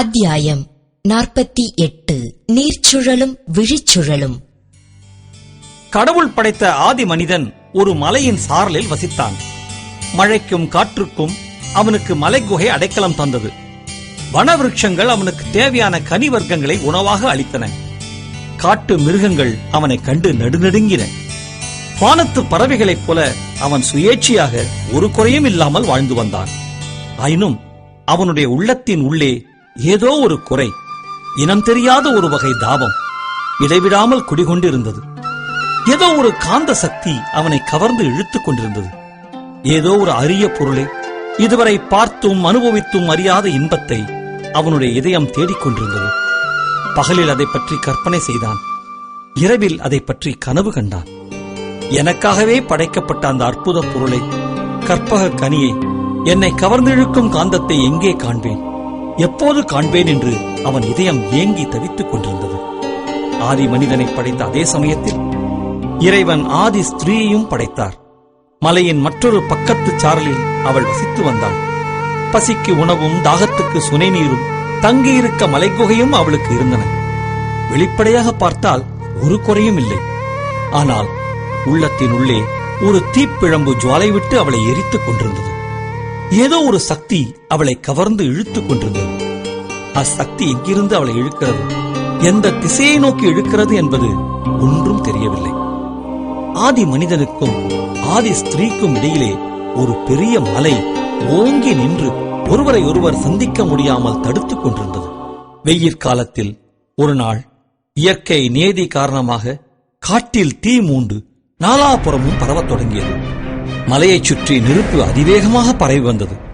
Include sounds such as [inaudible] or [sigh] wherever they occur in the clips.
அத்தியாயம் நாற்பத்தி எட்டு. நீர்ச்சுழலும் விழிச்சுழலும். கடவுள் படைத்த ஆதி மனிதன் ஒரு மலையின் சாரலில் வசித்தான். மழைக்கும் காற்றுக்கும் அவனுக்கு மலைக்குகை அடைக்கலம் தந்தது. வனவிருட்சங்கள் அவனுக்கு தேவையான கனி வர்க்கங்களை உணவாக அளித்தன. காட்டு மிருகங்கள் அவனை கண்டு நடுநடுங்கின. வானத்து பறவைகளைப் போல அவன் சுயேட்சையாக ஒரு குறையும் இல்லாமல் வாழ்ந்து வந்தான். ஆயினும் அவனுடைய உள்ளத்தின் உள்ளே ஏதோ ஒரு குறை இனம் தெரியாத ஒரு வகை தாபம் இடைவிடாமல் குடிகொண்டிருந்தது. ஏதோ ஒரு காந்த சக்தி அவனை கவர்ந்து இழுத்துக் கொண்டிருந்தது. ஏதோ ஒரு அரிய பொருளை இதுவரை பார்த்தும் அனுபவித்தும் அறியாத இன்பத்தை அவனுடைய இதயம் தேடிக் கொண்டிருந்தது. பகலில் அதை பற்றி கற்பனை செய்தான். இரவில் அதை பற்றி கனவு கண்டான். எனக்காகவே படைக்கப்பட்ட அந்த அற்புத பொருளை கற்பக கனியை என்னை கவர்ந்திழுக்கும் காந்தத்தை எங்கே காண்பேன்? எப்போது காண்பேன் என்று அவன் இதயம் ஏங்கி தவித்துக் கொண்டிருந்தது. ஆதி மனிதனை படைத்த அதே சமயத்தில் இறைவன் ஆதி ஸ்திரீயையும் படைத்தார். மலையின் மற்றொரு பக்கத்து சாரலில் அவள் வசித்து வந்தாள் பசிக்கு உணவும் தாகத்துக்கு சுனை நீரும் தங்கியிருக்க மலைக்குகையும் அவளுக்கு இருந்தன. வெளிப்படையாக பார்த்தால் ஒரு குறையும் இல்லை. ஆனால் உள்ளத்தின் உள்ளே ஒரு தீப்பிழம்பு ஜுவாலை விட்டு அவளை எரித்துக் கொண்டிருந்தது. ஏதோ ஒரு சக்தி அவளை கவர்ந்து இழுத்துக் கொண்டிருந்தது. அச்சக்தி எங்கிருந்து அவளை இழுக்கிறது. எந்த திசையை நோக்கி இழுக்கிறது என்பது ஒன்றும் தெரியவில்லை. ஆதி மனிதனுக்கும் ஆதி ஸ்திரீக்கும் இடையிலே ஒரு பெரிய மலை ஓங்கி நின்று ஒருவரை ஒருவர் சந்திக்க முடியாமல் தடுத்துக் கொண்டிருந்தது. வெயிற் காலத்தில் ஒரு நாள் இயற்கை நேதி காரணமாக காட்டில் தீ மூண்டு நாலாபுறமும் பரவத் தொடங்கியது. மலையைச் சுற்றி நெருப்பு அதிவேகமாக பரவி வந்தது.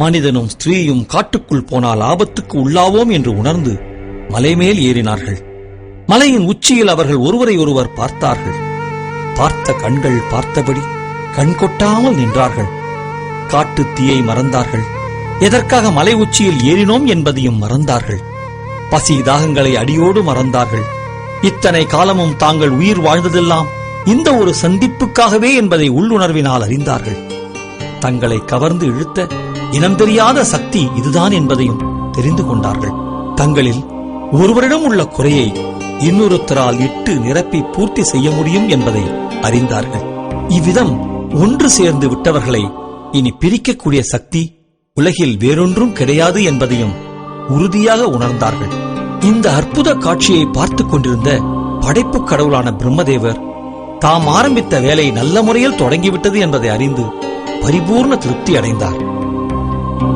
மனிதனும் ஸ்திரீயும் காட்டுக்குள் போனால் ஆபத்துக்கு உள்ளாவோம் என்று உணர்ந்து மலைமேல் ஏறினார்கள். மலையின் உச்சியில் அவர்கள் ஒருவரை ஒருவர் பார்த்தார்கள். பார்த்த கண்கள் பார்த்தபடி கண் கொட்டாமல் நின்றார்கள். காட்டுத் தீயை மறந்தார்கள். எதற்காக மலை உச்சியில் ஏறினோம் என்பதையும் மறந்தார்கள். பசி தாகங்களை அடியோடு மறந்தார்கள். இத்தனை காலமும் தாங்கள் உயிர் வாழ்ந்ததெல்லாம் இந்த ஒரு சந்திப்புக்காகவே என்பதை உள்ளுணர்வினால் அறிந்தார்கள். தங்களை கவர்ந்து இழுத்த இனம் தெரியாத சக்தி இதுதான் என்பதையும் தெரிந்து கொண்டார்கள். தங்களில் ஒருவரிடம் உள்ள குறையை இன்னொருத்தரால் இட்டு நிரப்பி பூர்த்தி செய்ய முடியும் என்பதை அறிந்தார்கள். இவ்விதம் ஒன்று சேர்ந்து விட்டவர்களை இனி பிரிக்கக்கூடிய சக்தி உலகில் வேறொன்றும் கிடையாது என்பதையும் உறுதியாக உணர்ந்தார்கள். இந்த அற்புத காட்சியை பார்த்துக் கொண்டிருந்த படைப்புக் கடவுளான பிரம்மதேவர் தாம் ஆரம்பித்த வேலை நல்ல முறையில் தொடங்கிவிட்டது என்பதை அறிந்து பரிபூர்ண திருப்தி அடைந்தார். மேற்கூறிய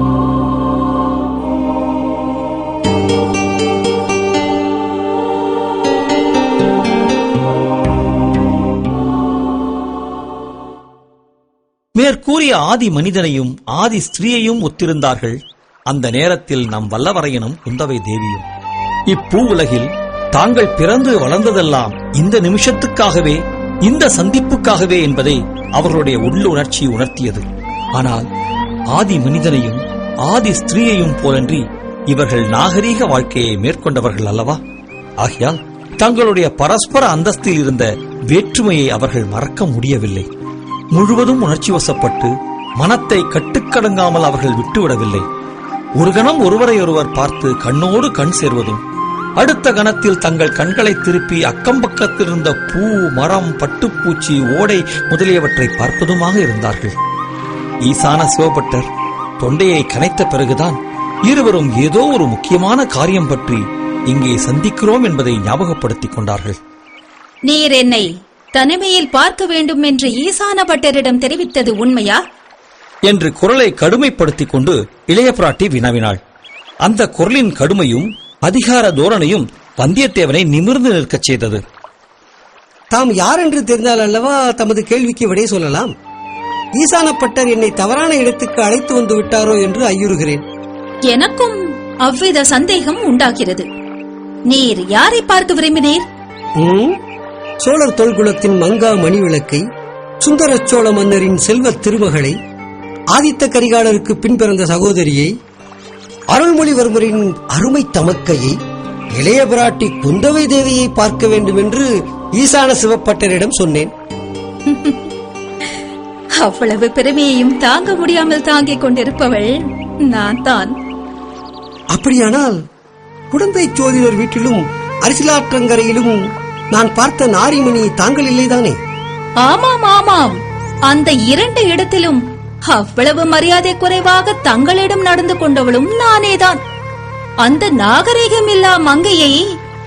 ஆதி மனிதனையும் ஆதி ஸ்திரீயையும் ஒத்திருந்தார்கள். அந்த நேரத்தில் நம் வல்லவரையனும் குந்தவை தேவியும். இப்பூ உலகில் தாங்கள் பிறந்து வளர்ந்ததெல்லாம் இந்த நிமிஷத்துக்காகவே இந்த சந்திப்புக்காகவே என்பதை அவர்களுடைய உள்ளுணர்ச்சி உணர்த்தியது. ஆனால் ஆதி மனிதனையும் ஆதி ஸ்திரீயையும் போலன்றி இவர்கள் நாகரீக வாழ்க்கையை மேற்கொண்டவர்கள் அல்லவா? ஆகையால் தங்களுடைய பரஸ்பர அந்தஸ்தில் இருந்த வேற்றுமையை அவர்கள் மறக்க முடியவில்லை. முழுவதும் உணர்ச்சி வசப்பட்டு மனத்தை கட்டுக்கடங்காமல் அவர்கள் விட்டுவிடவில்லை. ஒரு கணம் ஒருவரையொருவர் பார்த்து கண்ணோடு கண் சேர்வதும் அடுத்த கணத்தில் தங்கள் கண்களை திருப்பி அக்கம் பக்கத்தில் இருந்த பூ மரம் பட்டுப்பூச்சி ஓடை முதலியவற்றை பார்ப்பதுமாக இருந்தார்கள். ஈசான சிவபட்டர் தொண்டையை கனைத்த பிறகுதான் இருவரும் ஏதோ ஒரு முக்கியமான காரியம் பற்றி இங்கே சந்திக்கிறோம் என்பதை ஞாபகப்படுத்திக் கொண்டார்கள். நீர் என்னை தனிமையில் பார்க்க வேண்டும் என்று ஈசான பட்டரிடம் தெரிவித்தது உண்மையா? என்று குரலை கடுமைப்படுத்திக் கொண்டு இளைய பிராட்டி வினவினாள். அந்த குரலின் கடுமையும் அதிகார தோரணையும் வந்தியத்தேவனை நிமிர்ந்து நிற்கச் செய்தது. தாம் யார் என்று தெரிந்தால் அல்லவா தமது கேள்விக்கு விடை சொல்லலாம்? ஈசானப்பட்டர் என்னை தவறான இடத்துக்கு அழைத்து வந்து விட்டாரோ என்று ஐயுறுகிறேன். எனக்கும் அவ்வித சந்தேகம் உண்டாகிறது. நீர் யாரை பார்க்க விரும்பினீர்? சோழர் தொல்குலத்தின் மங்கா மணி விளக்கை சுந்தர சோழ மன்னரின் செல்வத் திருமகளை ஆதித்த கரிகாலருக்கு பின் பிறந்த சகோதரியை அருள்மொழிவர்மரின் அருமை தமக்கையை இளைய பிராட்டி குந்தவை தேவியை பார்க்க வேண்டும் என்று ஈசான சிவப்பட்டரிடம் சொன்னேன். [laughs] அவ்வளவு பெருமையையும் தாங்க முடியாமல் தாங்கிக் கொண்டிருப்பவள் நான் தான். அப்படியானால் குழந்தை ஜோதிடர் வீட்டிலும் அரசியலாற்றங்கரையிலும் நான் பார்த்த நாரிமணி தாங்கள் இல்லைதானே? ஆமாம் ஆமாம். அந்த இரண்டு இடத்திலும் அவ்வளவு மரியாதை குறைவாக தங்களிடம் நடந்து கொண்டவளும் நானேதான் அந்த நாகரிகமில்லா மங்கையை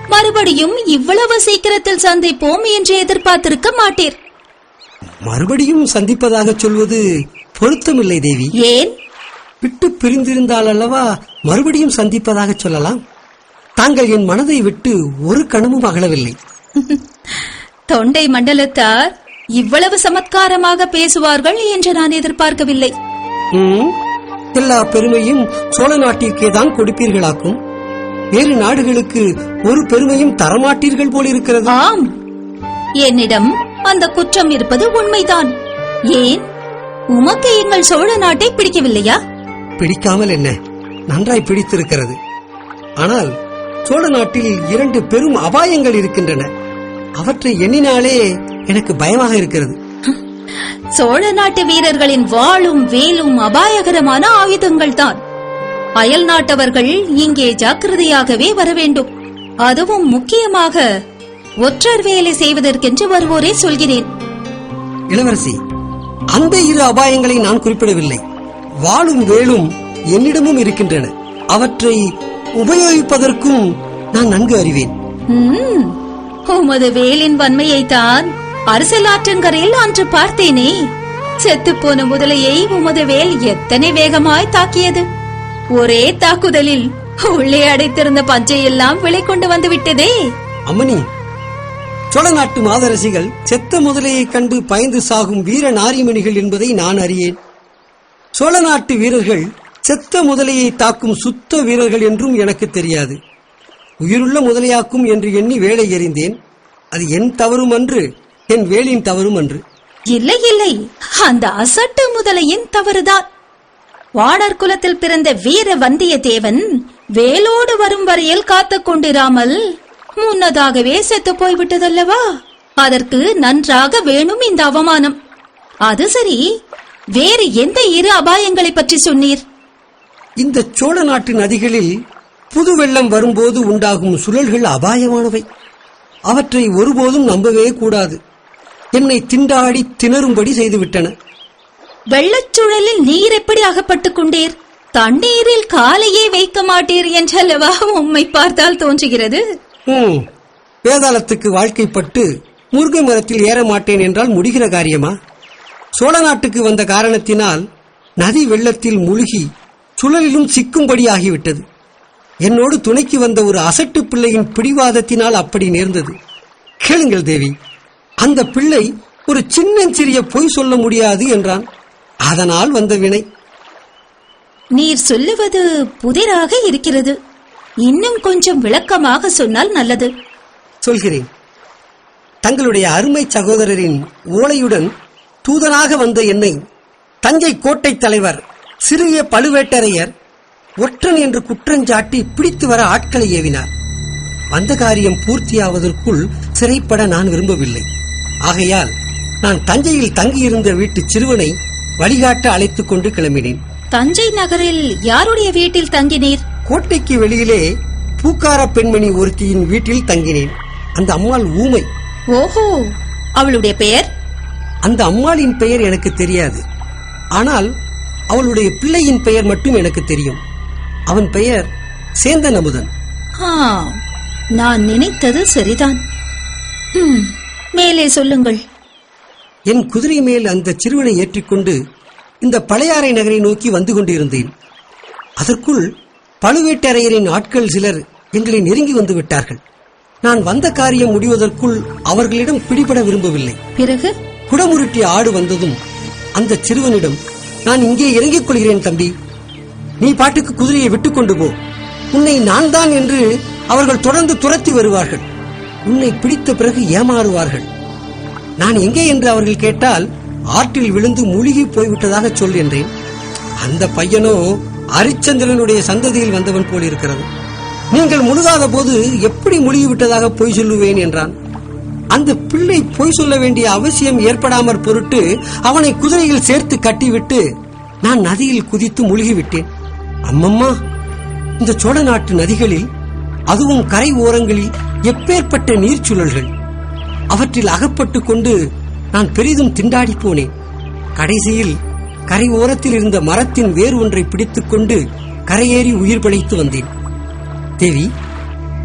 மறுபடியும் இவ்வளவு சீக்கிரத்தில் சந்திப்போம் என்று எதிர்பார்த்திருக்க மாட்டீர். மறுபடியும் சந்திப்பதாக சொல்வது பொருத்தமில்லை தேவி. ஏன்? விட்டு பிரிந்திருந்தால் அல்லவா மறுபடியும் சந்திப்பதாக சொல்லலாம்? தாங்கள் என் மனதை விட்டு ஒரு கணமும் அகலவில்லை. [laughs] தொண்டை மண்டலத்தார் இவ்வளவு சமத்காரமாக பேசுவார்கள் என்று நான் எதிர்பார்க்கவில்லை. எல்லா பெருமையும் சோழ நாட்டிற்கே தான் கொடுப்பீர்களாக்கும். வேறு நாடுகளுக்கு ஒரு பெருமையும் தரமாட்டீர்கள் போலிருக்கிறது. ஆம். என்னிடம் அந்த குற்றம் இருப்பது உண்மைதான். ஏன்? உமக்கு எங்கள் சோழ நாட்டை பிடிக்கவில்லையா? பிடிக்காமல் என்ன? நன்றாய் பிடித்திருக்கிறது. ஆனால் சோழ நாட்டில் இரண்டு பெரும் அபாயங்கள் இருக்கின்றன. அவற்றை எண்ணினாலே எனக்கு பயமாக இருக்கிறது. சோழ நாட்டு வீரர்களின் வாளும் வேலும் அபாயகரமான ஆயுதங்கள் தான். அயல் நாட்டவர்கள் இங்கே ஜாக்கிரதையாகவே வர வேண்டும். அதுவும் முக்கியமாக ஒற்றர் வேலை செய்வதற்கென்று வருவோரே சொல்கிறேன். இளவரசி அந்த இரு அபாயங்களை நான் குறிப்பிடவில்லை. வாளும் வேலும் என்னிடமும் இருக்கின்றன. அவற்றை உபயோகிப்பதற்கும் நான் நன்கு அறிவேன். உமது வேலின் வன்மையைத்தான் அரசலாற்றங்கரையில் அன்று பார்த்தேனே. செத்துப்போன முதலையை உமது வேல் எத்தனை வேகமாய் தாக்கியது. ஒரே தாக்குதலில் உள்ளே அடைத்திருந்த பஞ்சையெல்லாம் விலை கொண்டு வந்து விட்டதே அம்மணி சோழநாட்டு மாதரசிகள் செத்த முதலையைக் கண்டு பயந்து சாகும் வீர நாரிமணிகள் என்பதை நான் அறியேன். சோழ நாட்டு வீரர்கள் செத்த முதலையை தாக்கும் சுத்த வீரர்கள் என்றும் எனக்கு தெரியாது. உயிருள்ள முதலையாக்கும் என்று எண்ணி வேலை எறிந்தேன். அது என் தவறும் அன்று என் வேலின் தவறும் அன்று இல்லை இல்லை. அந்த அசட்டு முதலையின் தவறுதான். வாடர் குலத்தில் பிறந்த வீர வந்தியத்தேவன் வேலோடு வரும் வரையில் காத்துக் கொண்டிராமல் முன்னதாகவே செத்து போய்விட்டதல்லவா? அதற்கு நன்றாக வேணும் இந்த அவமானம். அது சரி வேறு எந்த இரு அபாயங்களை பற்றி சொன்னீர்? இந்த சோழ நாட்டு நதிகளில் புது வெள்ளம் வரும்போது உண்டாகும் சுழல்கள் அபாயமானவை. அவற்றை ஒருபோதும் நம்பவே கூடாது. என்னை திண்டாடி திணறும்படி செய்துவிட்டன. வெள்ளச்சுழலில் நீர் எப்படி அகப்பட்டுக் கொண்டீர்? தண்ணீரில் காலையே வைக்க மாட்டீர் என்றல்லவா உம்மை பார்த்தால் தோன்றுகிறது? ம், வேதாளத்துக்கு வாழ்க்கைப்பட்டு முருகை மரத்தில் ஏற மாட்டேன் என்றால் முடிகிற காரியமா? சோழ நாட்டுக்கு வந்த காரணத்தினால் நதி வெள்ளத்தில் முழுகி சுழலிலும் சிக்கும்படி ஆகிவிட்டது. என்னோடு துணைக்கு வந்த ஒரு அசட்டு பிள்ளையின் பிடிவாதத்தினால் அப்படி நேர்ந்தது. கேளுங்கள் தேவி அந்த பிள்ளை ஒரு சின்னஞ்சிறிய பொய் சொல்ல முடியாது என்றான். அதனால் வந்த வினை. நீர் சொல்லுவது புதிராக இருக்கிறது. இன்னும் கொஞ்சம் விளக்கமாக சொன்னால் நல்லது. சொல்கிறேன். தங்களுடைய அருமை சகோதரரின் ஓலையுடன் தூதனாக வந்த என்னை தஞ்சை கோட்டை தலைவர் சிறிய பழுவேட்டரையர் ஒற்றன் என்று குற்றஞ்சாட்டி பிடித்து வர ஆட்களை ஏவினார். வந்த காரியம் பூர்த்தியாவதற்குள் சிறைப்பட நான் விரும்பவில்லை. ஆகையால் நான் தஞ்சையில் தங்கியிருந்த வீட்டு சிறுவனை வழிகாட்ட அழைத்துக் கொண்டு கிளம்பினேன். தஞ்சை நகரில் யாருடைய வீட்டில் தங்கினீர்? கோட்டைக்கு வெளியிலே பூக்கார பெண்மணி ஒருத்தியின் வீட்டில் தங்கினேன். அந்த அம்மாள் ஊமை. ஓஹோ அவளுடைய பெயர்? அந்த அம்மாளின் பெயர் எனக்கு தெரியாது. ஆனால் அவளுடைய பிள்ளையின் பெயர் மட்டும் எனக்கு தெரியும். அவன் பெயர் சேந்தன் அமுதன் நான் நினைத்தது சரிதான். ம், மேலே சொல்லுங்கள். என் குதிரை மேல் அந்த சிறுவனை ஏற்றிக்கொண்டு இந்த பழையாறை நகரை நோக்கி வந்து கொண்டிருந்தேன். அதற்குள் பழுவேட்டரையரின் ஆட்கள் சிலர் எங்களை நெருங்கி வந்து விட்டார்கள். நான் வந்த காரியம் முடிவதற்குள் அவர்களிடம் பிடிபட விரும்பவில்லை. பிறகு? குடமுருட்டி ஆடு வந்ததும் அந்த சிறுவனிடம் நான் இங்கே இறங்கிக் கொள்கிறேன் தம்பி. நீ பாட்டுக்கு குதிரையை விட்டுக் கொண்டு போ. உன்னை நான் தான் என்று அவர்கள் தொடர்ந்து துரத்தி வருவார்கள். உன்னை பிடித்த பிறகு ஏமாறுவார்கள். நான் எங்கே என்று அவர்கள் கேட்டால் ஆற்றில் விழுந்து மூழ்கி போய்விட்டதாக சொல் என்றேன். அந்த பையனோ அரிச்சந்திரனுடைய சந்ததியில் வந்தவன் போல் இருக்கிறது. நீங்கள் முழுகாத போது எப்படி முழுகிவிட்டதாக பொய் சொல்லுவேன் என்றான். அந்த பிள்ளை பொய் சொல்ல வேண்டிய அவசியம் ஏற்படாமற் பொருட்டு அவனை குதிரையில் சேர்த்து கட்டிவிட்டு நான் நதியில் குதித்து முழுகிவிட்டேன். அம்மம்மா இந்த சோழ நாட்டு நதிகளில் அதுவும் கரை ஓரங்களில் எப்பேற்பட்ட நீர்ச்சுழல்கள். அவற்றில் அகப்பட்டு கொண்டு நான் பெரிதும் திண்டாடி போனேன். கடைசியில் கரை ஓரத்தில் இருந்த மரத்தின் வேர் ஒன்றை பிடித்துக் கொண்டு கரையேறி உயிர் பிழைத்து வந்தேன். தேவி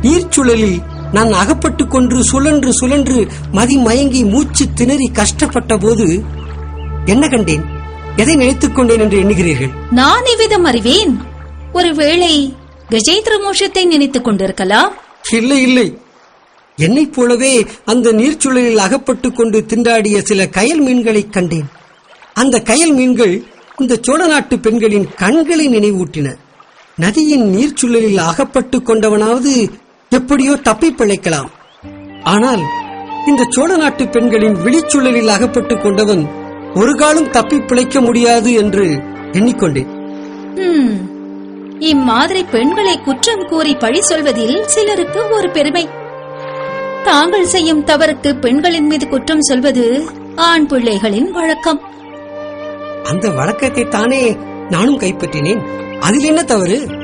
நீர்ச்சுழலில் நான் அகப்பட்டு கொண்டு சுழன்று சுழன்று மதி மயங்கி மூச்சு திணறி கஷ்டப்பட்ட போது என்ன கண்டேன்? எதை நினைத்துக் கொண்டேன் என்று எண்ணுகிறீர்கள்? நான் இவ்விதம் அறிவேன். ஒருவேளை கஜேந்திர மோஷத்தை நினைத்துக் கொண்டிருக்கலாம். இல்லை இல்லை. என்னைப் போலவே அந்த நீர்ச்சுழலில் அகப்பட்டு கொண்டு திண்டாடிய சில கயல் மீன்களைக் கண்டேன். அந்த கயல் மீன்கள் இந்த சோழ நாட்டு பெண்களின் கண்களை நினைவூட்டின. நதியின் நீர்ச்சுழலில் அகப்பட்டு கொண்டவனாவது எப்படியோ தப்பி பிழைக்கலாம். ஆனால் இந்த சோழ நாட்டு பெண்களின் விழிச்சுழலில் அகப்பட்டு கொண்டவன் ஒரு காலம் தப்பி பிழைக்க முடியாது என்று எண்ணிக்கொண்டேன். இம்மாதிரி பெண்களை குற்றம் கூறி பழி சொல்வதில் சிலருக்கு ஒரு பெருமை. தாங்கள் செய்யும் தவறுக்கு பெண்களின் மீது குற்றம் சொல்வது ஆண் பிள்ளைகளின் வழக்கம். அந்த வழக்கத்தை தானே நானும் கைப்பற்றினேன். அதில் என்ன தவறு?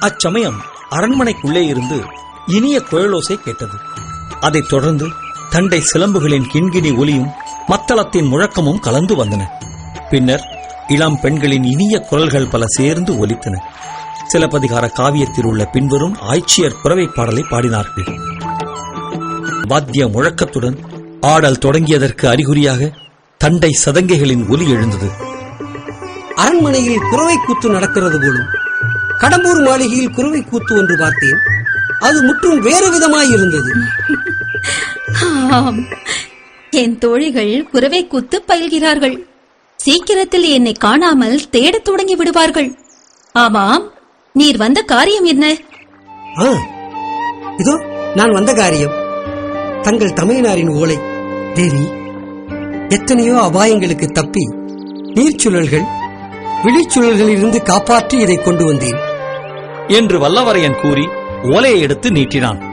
அச்சமயம் அரண்மனைக்குள்ளே இருந்து இனிய குழலோசை கேட்டது. அதைத் தொடர்ந்து தண்டை சிலம்புகளின் கிண்கிணி ஒலியும் மத்தளத்தின் முழக்கமும் கலந்து வந்தன. பின்னர் இளம் பெண்களின் இனிய குரல்கள் பல சேர்ந்து ஒலித்தன. சிலப்பதிகார காவியத்தில் உள்ள பின்வரும் ஆய்ச்சியர் புறவை பாடலை பாடினார்கள். வாத்திய முழக்கத்துடன் ஆடல் தொடங்கியதற்கு அறிகுறியாக தண்டை சதங்கைகளின் ஒலி எழுந்தது. அரண்மனையில் குறவை கூத்து நடக்கிறது போலும் கடம்பூர் மாளிகையில் குறவை கூத்து ஒன்று பார்த்தேன். அது முற்றும் வேறு விதமாயிருந்தது ஆம். என் தோழிகள் குரவை குத்து பயில்கிறார்கள். சீக்கிரத்தில் என்னை காணாமல் தேடத் தொடங்கி விடுவார்கள். ஆமாம் நீர் வந்த காரியம் என்ன? ஆ, இதோ நான் வந்த காரியம். தங்கள் தமையனாரின் ஓலை தேவி எத்தனையோ அபாயங்களுக்கு தப்பி நீர்ச்சுழல்கள் விழிச்சுழல்களில் இருந்து காப்பாற்றி இதை கொண்டு வந்தேன். என்று வல்லவரையன் கூறி ஓலையை எடுத்து நீட்டினான்.